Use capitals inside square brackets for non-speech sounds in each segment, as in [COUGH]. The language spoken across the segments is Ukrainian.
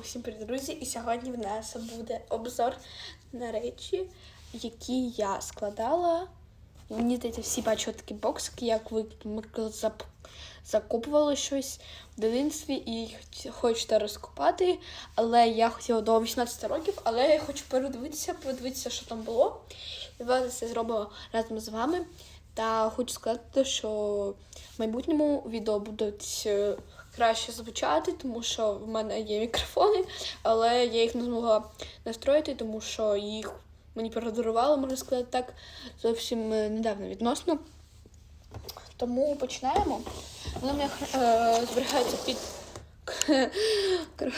Усім привіт, друзі! І сьогодні в нас буде обзор на речі, які я складала. Мені здається, всі бачили такі боксики, як ви закопували щось в дитинстві і хочете розкопати. Але я хотіла до 18 років, але я хочу передивитися, подивитися, що там було. І давайте це зробимо разом з вами. Та хочу сказати, що в майбутньому відео будуть е, краще звучати, тому що в мене є мікрофони, але я їх не змогла настроїти, тому що їх мені подарували, можна сказати так, зовсім е, недавно відносно. Тому починаємо. Воно мене е, зберігається під, [LAUGHS]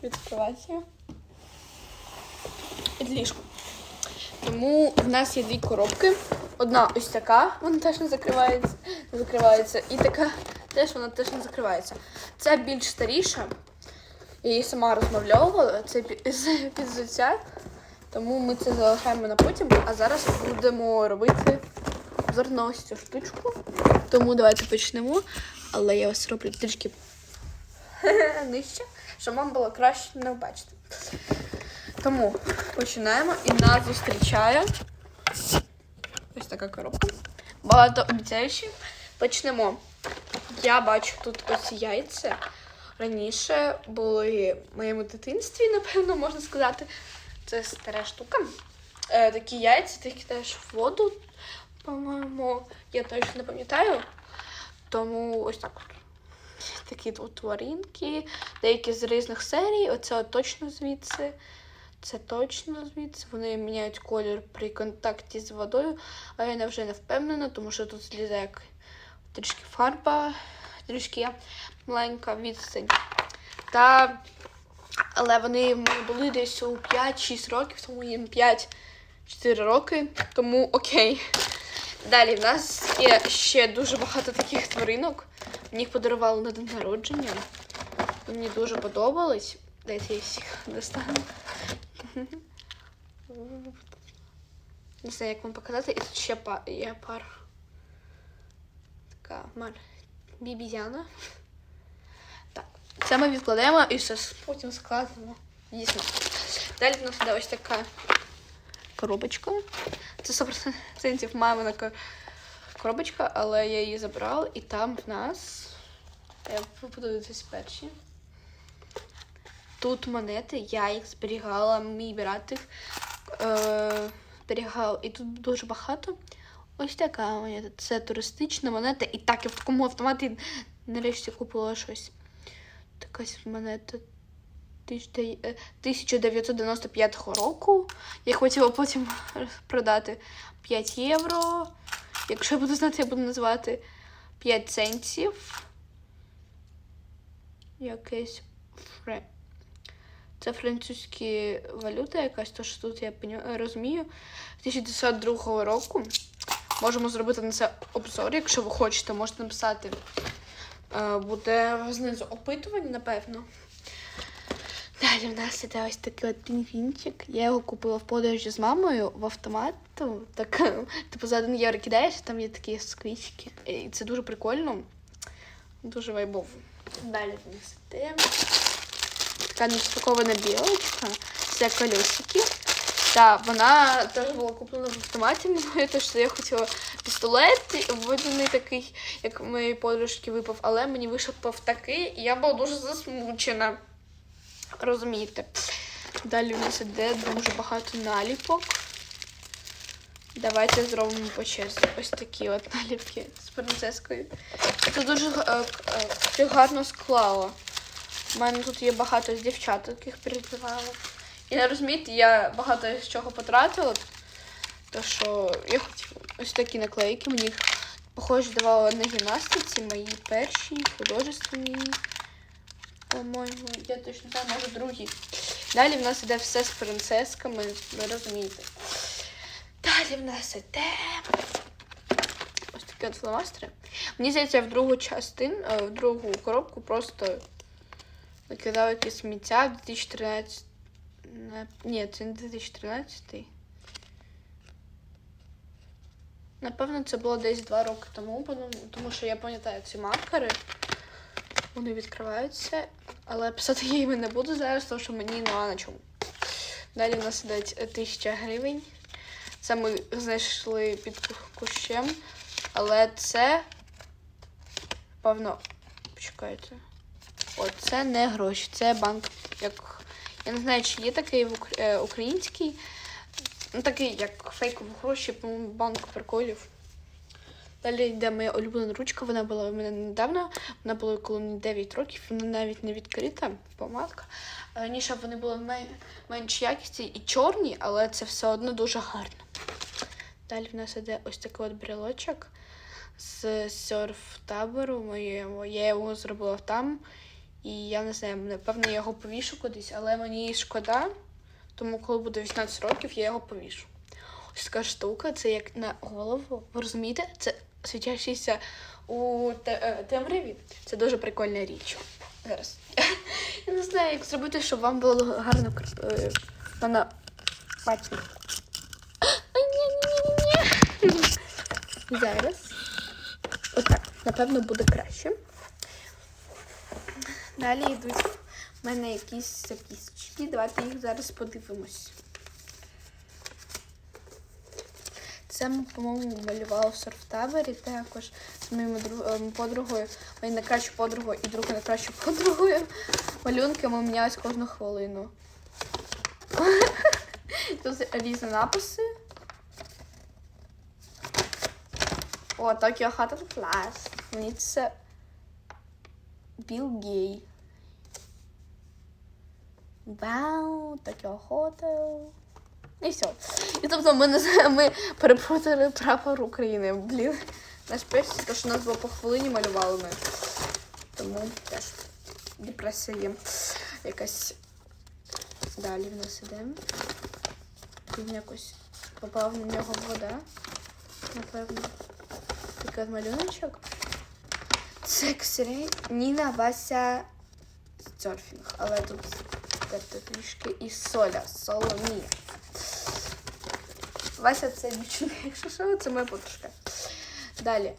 під. Під ліжком. Тому в нас є дві коробки. Одна ось така, вона теж не закривається, не закривається. І така теж вона теж не закривається. Це більш старіша. Я її сама розмовляла, це пі- [LAUGHS] підзуття. Тому ми це залишаємо на потім. А зараз будемо робити обзор цю штучку. Тому давайте почнемо. Але я вас роблю трішки [LAUGHS] нижче, щоб вам було краще не бачити. Тому починаємо і нас зустрічає ось така коробка. Багато обіцяючі. Почнемо. Я бачу тут ось яйця. Раніше були в моєму дитинстві, напевно, можна сказати. Це стара штука. Е, такі яйця, ти кидаєш в воду, по-моєму, я точно не пам'ятаю. Тому ось так. Такі тваринки, деякі з різних серій. Оце точно звідси. Це точно звідси. Вони міняють колір при контакті з водою, а я вже не впевнена, тому що тут як трішки фарба, трішки маленька відстань. Та... Але вони були десь у 5-6 років, тому їм 5-4 роки, тому окей. Далі в нас є ще дуже багато таких тваринок. Мені їх подарували на день народження. Мені дуже подобались. Дайте я всіх достану. [LAUGHS] Не знаю, як вам показати. І тут ще па- є пара. Така мар... бібізяна. Так, це ми відкладаємо і все потім складемо. Дійсно. Далі в нас іде ось така коробочка. Це 100% мамина коробочка, але я її забрала, і там в нас. Я ви подивитесь перші. Тут монети, я їх зберігала, мій братик е, зберігав. І тут дуже багато. Ось така монета. Це туристична монета. І так, я в такому автоматі нарешті купила щось. Така ось монета 1995 року. Я хотіла потім [LAUGHS] продати 5 євро. Якщо я буду знати, я буду називати 5 центів. Якесь фре. Це французькі валюта якась, то що тут я розумію. 1902 року. Можемо зробити на це обзор. Якщо ви хочете, можете написати. Е, Буде знизу опитування, напевно. Далі в нас іде ось такий от пінгвінчик. Я його купила в подорожі з мамою в автомат. Так, [LAUGHS] типу за один євро кидаєш, там є такі сквічки. І це дуже прикольно. Дуже вайбово. Далі в нас іде така неспакована білочка. Це колесики. Та вона теж була куплена в автоматі мною, тому що я хотіла пістолет водяний такий, як у моєї подружки випав, але мені вийшов такий, і я була дуже засмучена. Розумієте? Далі у нас іде дуже багато наліпок. Давайте зробимо по черзі. Ось такі от наліпки з принцескою. Це дуже е, е, гарно склала. У мене тут є багато з дівчат, яких передавала. І не розумієте, я багато з чого потратила. То що я хотіла ось такі наклейки. Мені їх, похоже, давала на гімнастиці мої перші, художественні. По-моєму, я точно знаю, може другі. Далі в нас іде все з принцесками, ви розумієте. Далі в нас іде ось такі от фломастери. Мені здається, в другу частину, е, в другу коробку просто накидав якісь сміття в 2013. Ні, це не 2013. Напевно, це було десь два роки тому, тому- тому що я пам'ятаю ці маркери. Вони відкриваються, але писати я їм не буду зараз, тому що мені нема на чому. Далі в нас ідуть 1000 гривень. Це ми знайшли під кущем. Але це, певно, почекайте. О, це не гроші, це банк. Як... Я не знаю, чи є такий е, український. Ну, такий, як фейкові гроші, по-моєму, банк приколів. Далі йде моя улюблена ручка, вона була у мене недавно, вона була коли мені 9 років, вона навіть не відкрита, помадка. Раніше вони були мен- менш якісні і чорні, але це все одно дуже гарно. Далі в нас іде ось такий от брелочок з серф-табору моєму. Я його зробила там. І я не знаю, напевно, я його повішу кудись, але мені шкода, тому коли буде 18 років, я його повішу. Ось така штука, це як на голову. Ви розумієте? Це світящийся у е, темряві. Це дуже прикольна річ. Зараз. [LAUGHS] Я не знаю, як зробити, щоб вам було гарно е, вона бачить. [GASPS] [LAUGHS] Зараз. Отак, напевно, буде краще. Далі йдуть в мене якісь записочки. Давайте їх зараз подивимось. Це ми, по-моєму, малювала в сурфтаборі також з друг- ем, подругою, моєю найкращою подругою і другою найкращою подругою. Малюнки ми мінялись кожну хвилину. [LAUGHS] Тут різні написи. О, Токіо Хата клас. Мені це Біл Гей. Вау, Токіо Хотел. І все. І тобто ми, ми перепротили прапор України. Блін. Наш перший, то що нас було по хвилині малювали ми. Тому теж депресія є. Якась далі в нас іде. Він якось попав на нього вода. Напевно. Такий малюночок. X-Ray. Ніна Вася серфінг. Але тут трішки і соля. Соломія. Вася це дівчинка, якщо що, це моя подружка. Далі.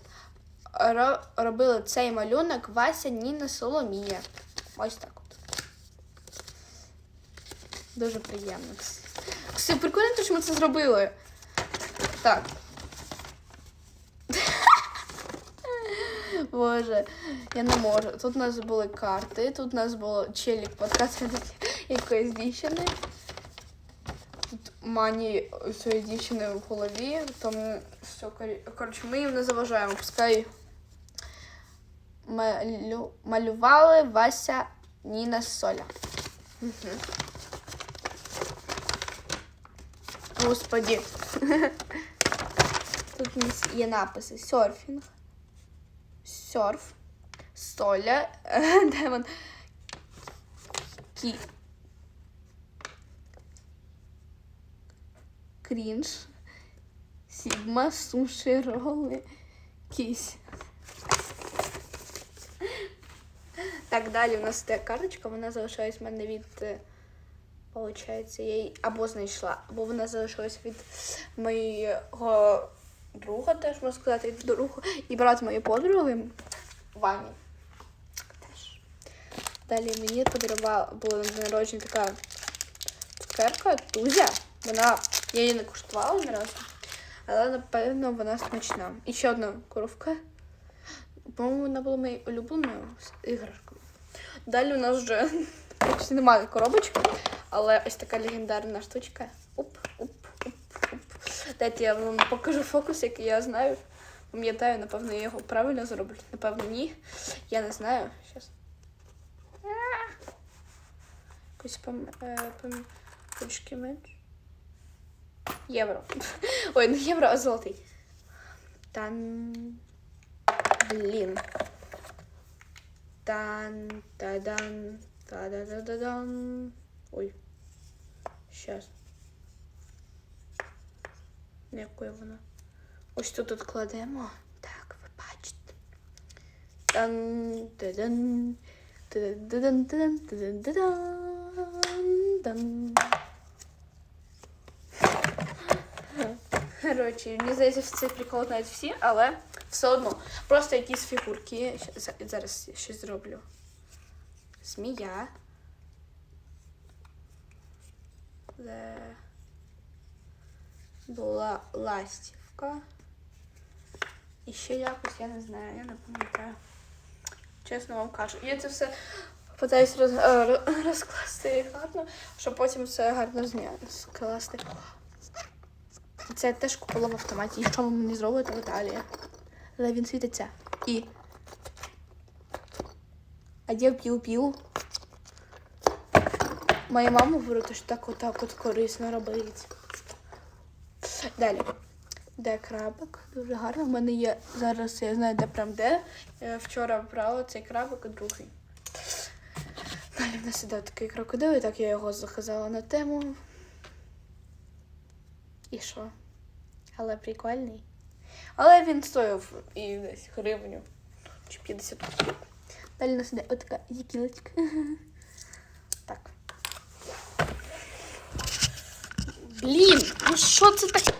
Ро- робили цей малюнок Вася Ніна Соломія. Ось так от. Дуже приємно. Все прикольно, що ми це зробили. Так. Боже, я не можу. Тут у нас були карти, тут у нас було челік подкатаний [LAUGHS] якоїсь дівчини. Тут мані цієї дівчини в голові, тому все, коротше, ми їм не заважаємо. Пускай малю... малювали Вася Ніна Соля. Угу. Господі. [LAUGHS] Тут у нас є написи серфінг, серф, соля, [LAUGHS] демон, кі, крінж, сігма, суші, роли, кісь. Так, далі у нас та карточка, вона залишилась в мене від. е, Получається, я її або знайшла, або вона залишилась від моєго друга, теж можна сказати, від друга, і брат моєї подруги Вані. Теж. Далі мені подарувала була на народження така цукерка Тузя. Вона, я її не куштувала ні разу, але напевно вона смачна. І ще одна коровка. По-моєму, вона була моєю улюбленою іграшкою. Далі у нас вже почти немає коробочки, але ось така легендарна штучка. Уп, уп, уп, уп. Дайте я вам покажу фокус, який я знаю. Пам'ятаю, напевно, я його правильно зроблю. Напевно, ні. Я не знаю. Щас. Якось пам... е, пам... Трішки менше. Євро. [LAUGHS] Ой, не євро, а золотий. Тан. Блін. Тан, та-дан, та-да-да-да-дан. Ой. Щас. Якою вона? Ось тут кладемо. Так, ви бачите. Коротше, мені здається, цей прикол знають всі, але все одно. Просто якісь фігурки. Зараз щось зроблю. змія. Це була ластівка. І ще якось, я не знаю, я не пам'ятаю. Чесно вам кажу. Я це все питаюсь роз, е, роз- [LAUGHS] розкласти гарно, щоб потім все гарно скласти. Це теж купила в автоматі. І що ви мені зробите в Італії? Але він світиться. І. А де п'ю-п'ю? Моя мама говорить, що так отак от корисно робить. Далі. Де крабик? Дуже гарно. У мене є зараз, я знаю, де прям де. Я вчора брала цей крабик, другий. Далі в нас іде такий крокодил, і так я його заказала на тему. І що? Але прикольний. Але він стоїв і десь гривню чи 50 копійок. Далі у нас іде отака якілочка. [LAUGHS] Так. Блін, ну що це таке?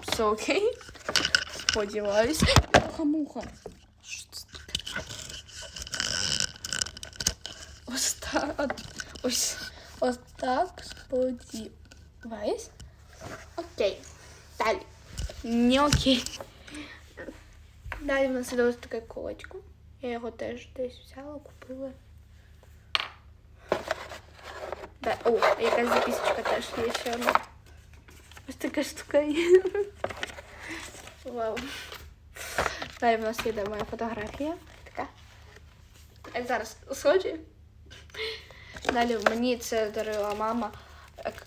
Все окей? Сподіваюсь. Муха-муха. Ось так. Ось, ось так сподіваюсь. Окей. Далі. Не окей. Далі в нас іде ось таке колечко. Я його теж десь взяла, купила. Да. О, якась записочка теж є ще одна. Ось така штука є. Вау. Далі в нас іде моя фотографія. Така. Я зараз схожі. Далі мені це дарила мама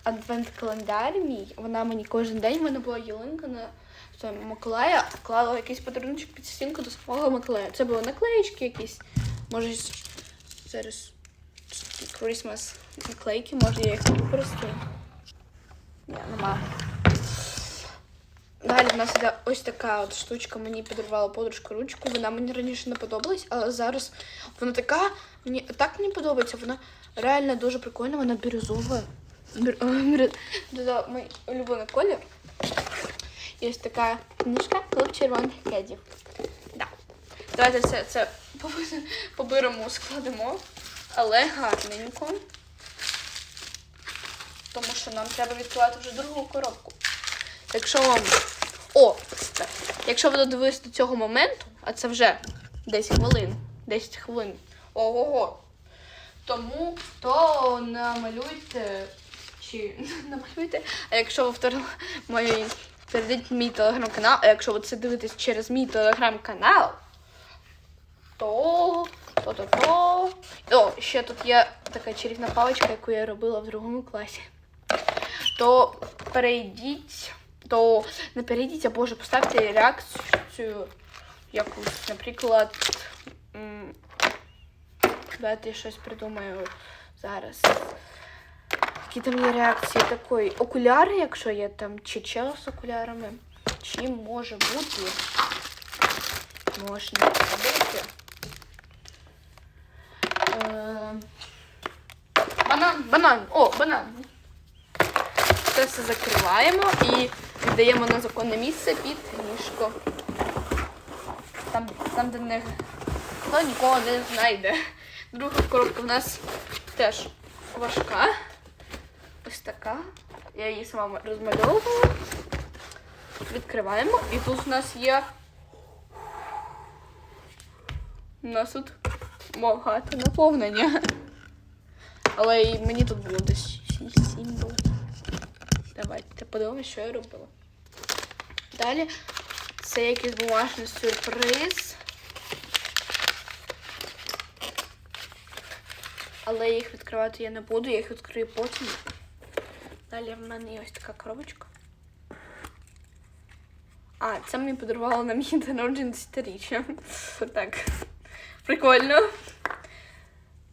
адвент-календар мій. Вона мені кожен день в мене була ялинка на Миколая, клала якийсь подарунок під стінку до свого Миколая. Це були наклеїчки якісь. Може зараз Christmas наклейки, може я їх використаю. Ні, нема. Далі в нас іде ось така от штучка. Мені подарувала подружка ручку. Вона мені раніше не подобалась, але зараз вона така. Мені так мені подобається. Вона реально дуже прикольна, вона бірюзова. Бір... мій улюблений колір. Ось така книжка клуб червоних кедів. Да. Давайте все це поберемо, складемо, але гарненько. Тому що нам треба відкривати вже другу коробку. Якщо вам. О! Якщо ви додивились до цього моменту, а це вже 10 хвилин. 10 хвилин. Ого-го. Тому то намалюйте. Чи [LAUGHS] намалюйте. А якщо ви вторили мої. Перейдіть мій телеграм-канал, а якщо ви це дивитесь через мій телеграм-канал, то. то то то О, ще тут є така чарівна паличка, яку я робила в другому класі. То перейдіть, то не перейдіть, а боже, поставте реакцію якусь, наприклад. Давайте я щось придумаю зараз. Які там є реакції такої? Окуляри, якщо є там, чи чел з окулярами. Чи може бути? Можна робити. Е, Банан, банан, о, банан. Це все закриваємо і віддаємо на законне місце під ліжко. Там, там де не, хто нікого не знайде. Друга коробка в нас теж важка. Ось така. Я її сама розмальовувала. Відкриваємо. І тут у нас є. У нас тут багато наповнення. Але мені тут було десь 6-7 було. Давайте подивимося, що я робила. Далі це якийсь бумажний сюрприз. Але їх відкривати я не буду, я їх відкрию потім. Далі в мене є ось така коробочка. А, це мені подарувало на мій день народження десятиріччя. Так. Прикольно.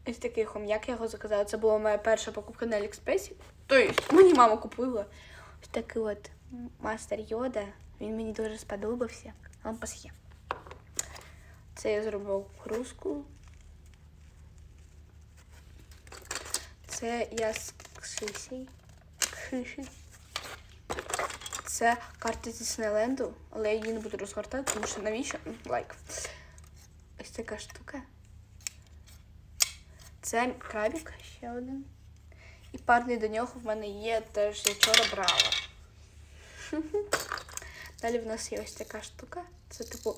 Ось такий хом'як я його заказала. Це була моя перша покупка на Аліекспресі. Тобто, мені мама купила. Ось такий от мастер Йода. Він мені дуже сподобався. Он пасхє. Це я зробив кружку. Це я з кшисей. Кшиші. [LAUGHS] Це карта Діснейленду, але я її не буду розгортати, тому що навіщо? Лайк. Ось така штука. Це крабік ще один. І парний до нього в мене є теж я вчора брала. [LAUGHS] Далі в нас є ось така штука. Це типу.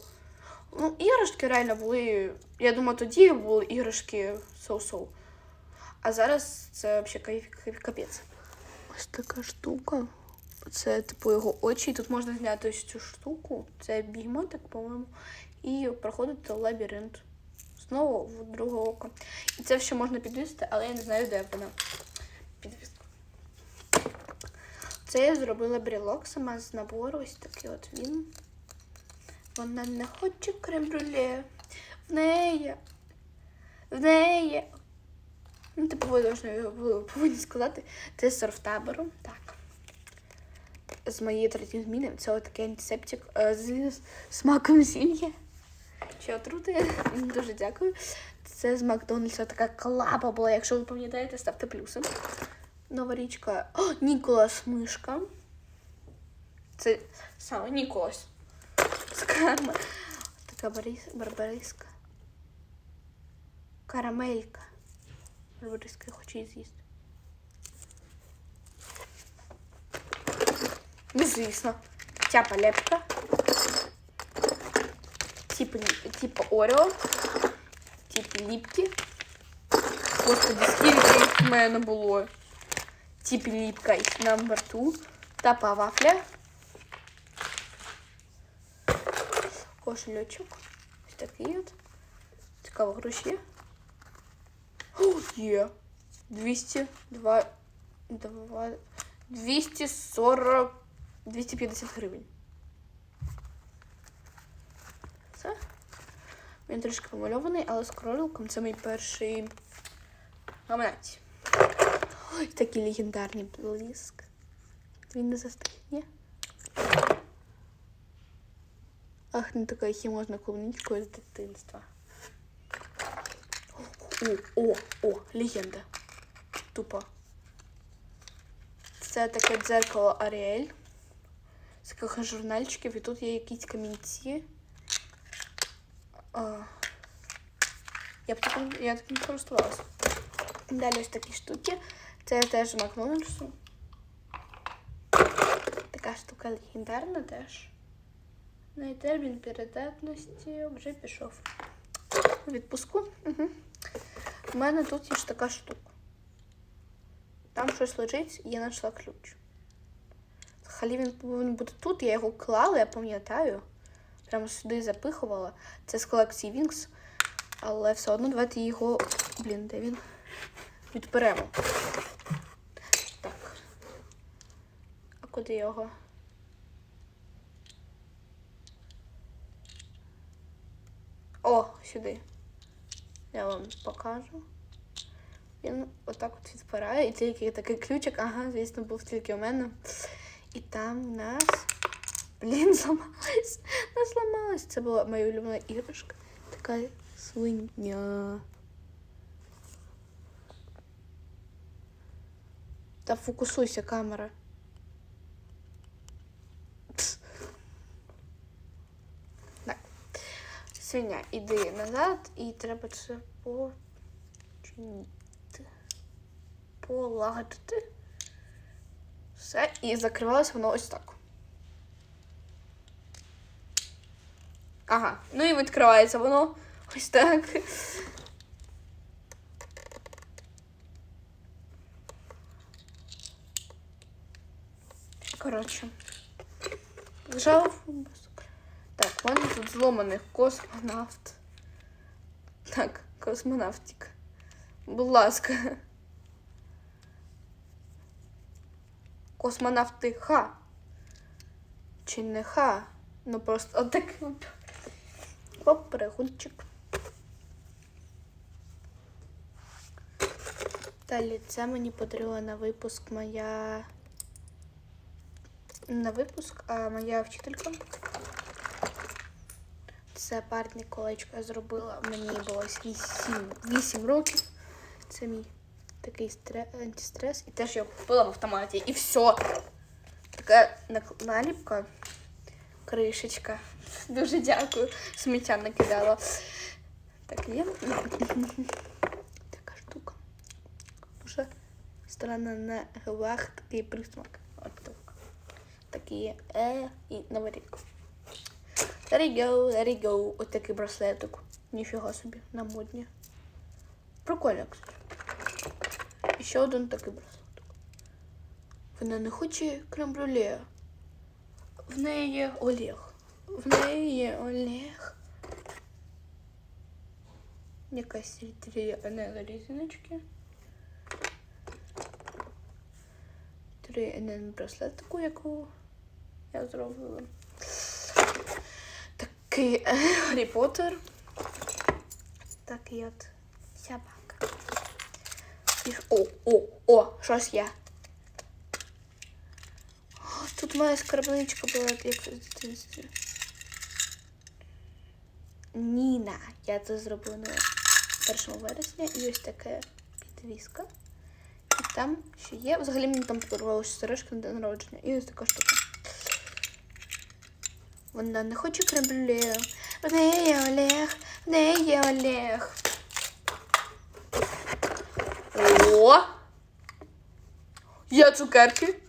Ну, іграшки реально були. Я думаю, тоді були іграшки соу-соу. А зараз це взагалі капець. Ось така штука. Це типу його очі. Тут можна зняти ось цю штуку. Це бігмотик, по-моєму. І проходити лабіринт. Знову в друге око. І це ще можна підвісити, але я не знаю, де вона. Це я зробила брілок сама з набору. Ось такий от він. Вона не хоче крем-брюле. В неї. В неї. Ну, типу, ви повинні сказати. Це з сурфтабору. Так. З моєї третьої зміни. Це отакий антисептик е, з смаком зілля. Чи отрути? Дуже дякую. Це з Макдональдса така колаба була. Якщо ви пам'ятаєте, ставте плюси. Нова річка. О, Ніколас мишка. Це саме Ніколас. Така барис- барбариска. Карамелька. Барбариска, я хочу її з'їсти. Ну, звісно. Ця палепка. Типа, типа Орео. Ліпки. Господи, скільки їх в мене було. Типа ліпка і номер 2. Тапа вафля. Кошельочок. Ось такий от. Цікаво, гроші. О, є. 202, 2, 240, 250 гривень. Він трішки помальований, але з це мій перший гаманець. [GASPS] Ой, такий легендарний блиск. Він не застиг. Ах, не така її можна клубничкою з дитинства. О, о, о, легенда. Тупо. Це таке дзеркало Аріель. З таких журнальчиків, і тут є якісь камінці. Я б таким, я таким користувалася. Далі ось такі штуки. Це теж з Макдональдсу. Така штука легендарна теж. Ну і термін передатності вже пішов. У відпуску. Угу. У мене тут є ж така штука. Там щось лежить, я знайшла ключ. Взагалі він повинен бути тут, я його клала, я пам'ятаю. Прямо сюди запихувала. Це з колекції Вінкс. Але все одно давайте його. Блін, де він? Відберемо. Так. А куди його? О, сюди. Я вам покажу. Він отак от відпирає, і тільки такий ключик, ага, звісно, був тільки у мене. І там в нас. Блін, зламалась. Не зламалась. Це була моя улюблена іграшка. Така свиня. Та фокусуйся, камера. Пс. Так. Свиня, іди назад і треба це починити. Полагодити. Все, і закривалося воно ось так. Ага, ну і відкривається воно ось так. Коротше. Лежав. Так, мене тут зломаний космонавт. Так, космонавтик. Будь ласка. Космонавти Ха. Чи не Ха? Ну просто отак. Оп, перегунчик. Далі це мені подарила на випуск моя. На випуск, а моя вчителька. Це парне колечко я зробила. Мені було 8, 8 років. Це мій такий стре... антистрес. І теж я купила в автоматі. І все. Така наліпка. Кришечка. Дуже дякую. Сміття накидала. Так є. [LAUGHS] Така штука. Дуже странно на губах такий присмак. От так. Такі е і новий рік. There you go, there you go. Ось такий браслетик. Ніфіга собі, на модні. Прикольно. І ще один такий браслетик. Вона не хоче крем-брюле. В неї є Олег. В неї є Олег. Якась три резиночки. Три НН браслетику, яку я зробила. Такий е, Гаррі Поттер. Такий от собака. О, о, о, щось є. Тут моя скарбничка була як в дитинстві. Ніна. Я це зробила на 1 вересня. І ось таке підвіска. І там ще є. Взагалі мені там подарувалася сережка на день народження. І ось така штука. Вона не хоче крембле. В неї є Олег. В неї є Олег. О! Є цукерки.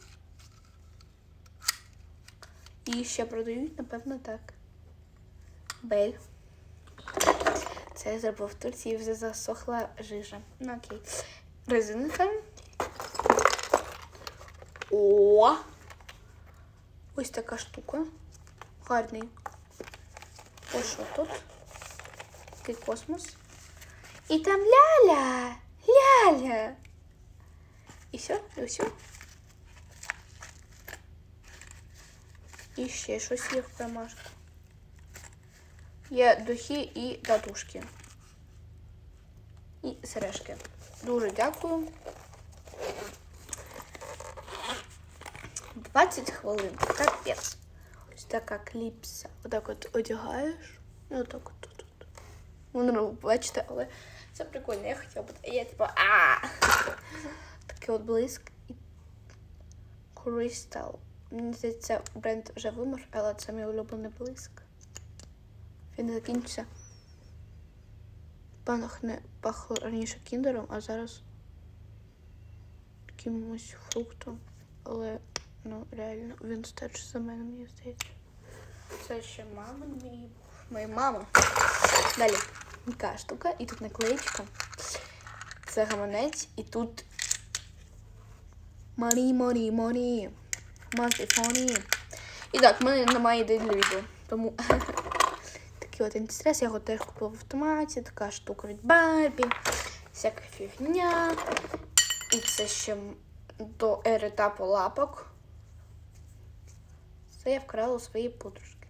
І ще продають, напевно, так. Бель. Це я зробив в Турції, вже засохла жижа. Ну окей. Резинка. О! Ось така штука. Гарний. Ось що тут? Такий космос. І там ляля! Ляля! І все, і все. І ще щось є в промашку. Є духи і татушки. І сережки. Дуже дякую. 20 хвилин. Капець. Ось така кліпса. Отак от одягаєш. І отак от тут. Воно ну, бачите, але це прикольно. Я хотіла б. Я типу а Такий от блиск і Crystal. Мені здається, бренд вже вимер, але це мій улюблений блиск. Він закінчився. Пахне пахло раніше кіндером, а зараз якимось фруктом. Але ну реально він старший за мене, мені здається. Це ще мама мій. Моя мама. Далі. Така штука, і тут наклеєчка. Це гаманець, і тут Марі, Марі, Марі. Фоні. І так, в мене немає ідей для відео. Тому [LAUGHS] такий от антистрес, я його теж купила в автоматі, така штука від Барбі, всяка фігня. І це ще до етапу лапок. Це я вкрала у своєї подружки.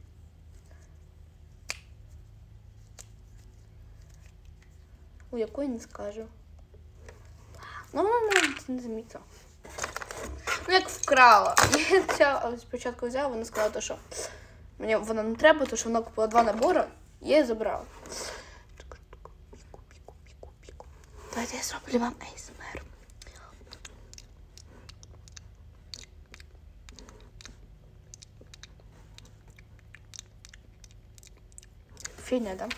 У якої не скажу. Ну, вона навіть не замітила. Ну, як вкрала. [LAUGHS] Я спочатку взяла, вона сказала, то, що мені вона не треба, тому що вона купила два набори, я її забрала. Давайте я зроблю вам ASMR. Фігня, да?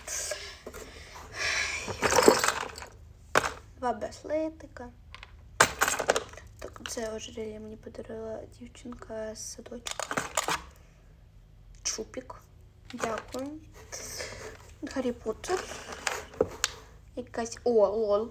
Два браслетика. Так, це ожерелье мені подарила дівчинка з садочку. Чупік. Дякую. Гаррі Поттер. Якась. О, лол.